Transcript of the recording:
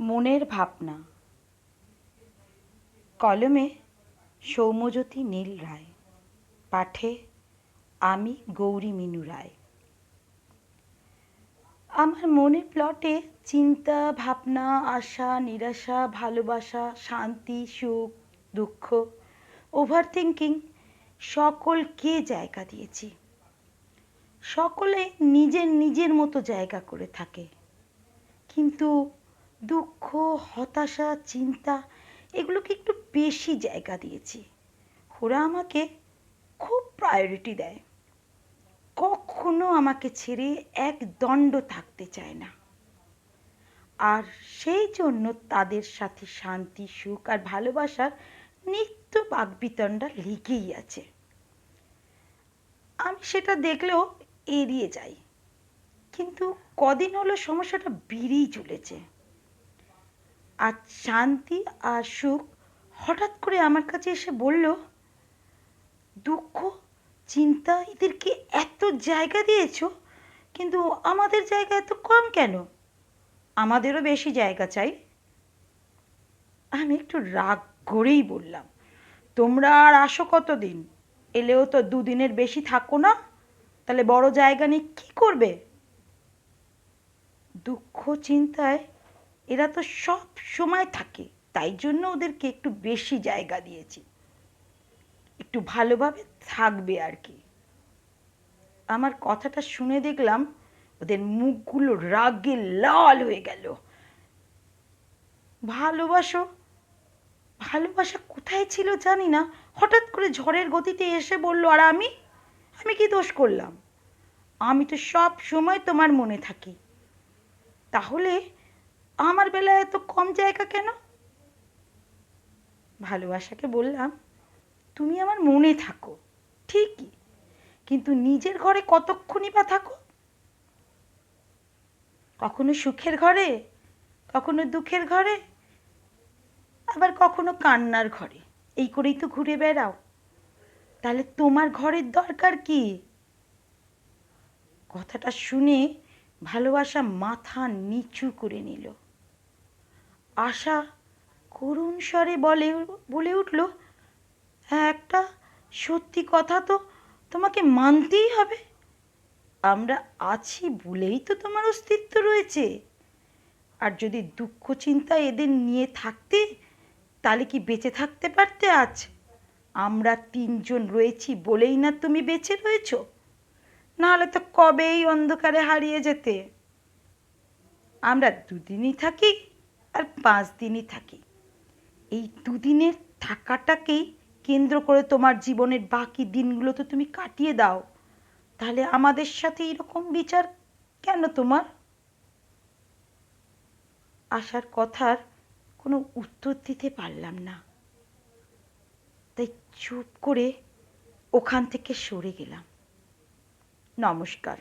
মনের ভাবনা। কলমে সৌম্যজ্যোতি নীল রায়, পাঠে আমি গৌরী মিনু রায়। আমার মনের প্লটে চিন্তা, ভাবনা, আশা, নিরাশা, ভালোবাসা, শান্তি, সুখ, দুঃখ ওভার থিঙ্কিং সকলকে জায়গা দিয়েছি? সকলে নিজের নিজের মতো জায়গা করে থাকে। কিন্তু দুঃখ, হতাশা, চিন্তা, এগুলোকে একটু বেশি জায়গা দিয়েছি। ওরা আমাকে খুব প্রায়োরিটি দেয়। কখনো আমাকে ছেড়ে এক দণ্ড থাকতে চায় না। আর সেই জন্য তাদের সাথে শান্তি, সুখ আর ভালোবাসার নিত্য বাগবিতণ্ডা লেগেই আছে। আমি সেটা দেখলেও এড়িয়ে যাই। কিন্তু কদিন হলো সমস্যাটা বেড়েই চলেছে। আর শান্তি আর সুখ হঠাৎ করে আমার কাছে এসে বলল, দুঃখ, চিন্তা এদেরকে এত জায়গা দিয়েছ, কিন্তু আমাদের জায়গা এত কম কেন? আমাদেরও বেশি জায়গা চাই। আমি একটু রাগ করেই বললাম, তোমরা আর আসো কতদিন? এলেও তো দুদিনের বেশি থাকো না, তাহলে বড় জায়গা নিয়ে কী করবে? দুঃখ, চিন্তায় এরা তো সব সময় থাকে। তাই জন্য ওদেরকে একটু বেশি জায়গা দিয়েছি। একটু ভালোভাবে থাকবে আর কি। আমার কথাটা শুনে দেখলাম ওদের মুখগুলো রাগে লাল হয়ে গেল। ভালোবাসো? ভালোবাসা কোথায় ছিল জানি না। হঠাৎ করে ঝড়ের গতিতে এসে বলল, আর আমি? আমি কি দোষ করলাম? আমি তো সব সময় তোমার মনে থাকি। তাহলে আমার বেলায় এত কম জায়গা কেন? ভালোবাসাকে বললাম, তুমি আমার মনে থাকো, ঠিকই, কিন্তু নিজের ঘরে কতক্ষণই বা থাকো? কখনো সুখের ঘরে, কখনো দুঃখের ঘরে, আবার কখনো কান্নার ঘরে, এই করেই তো ঘুরে বেড়াও। তাহলে তোমার ঘরের দরকার কি? কথাটা শুনে ভালোবাসা মাথা নিচু করে নিল। আশা করুণ স্বরে বলে বলে উঠল, একটা সত্যি কথা তো তোমাকে মানতেই হবে। আমরা আছি বলেই তো তোমার অস্তিত্ব রয়েছে। আর যদি দুঃখ চিন্তা এদের নিয়ে থাকতে, তাহলে কি বেঁচে থাকতে পারতে আজ? আমরা তিনজন রয়েছি বলেই না তুমি বেঁচে রয়েছ। নাহলে তো কবেই অন্ধকারে হারিয়ে যেতে। আমরা দুদিনই থাকি আর পাঁচ দিনই থাকি। এই দুদিনের থাকাটাকেই কেন্দ্র করে তোমার জীবনের বাকি দিনগুলো তো তুমি কাটিয়ে দাও। তাহলে আমাদের সাথে এরকম বিচার কেন তোমার? আশার কথার কোনো উত্তর দিতে পারলাম না। তাই চুপ করে ওখান থেকে সরে গেলাম। নমস্কার।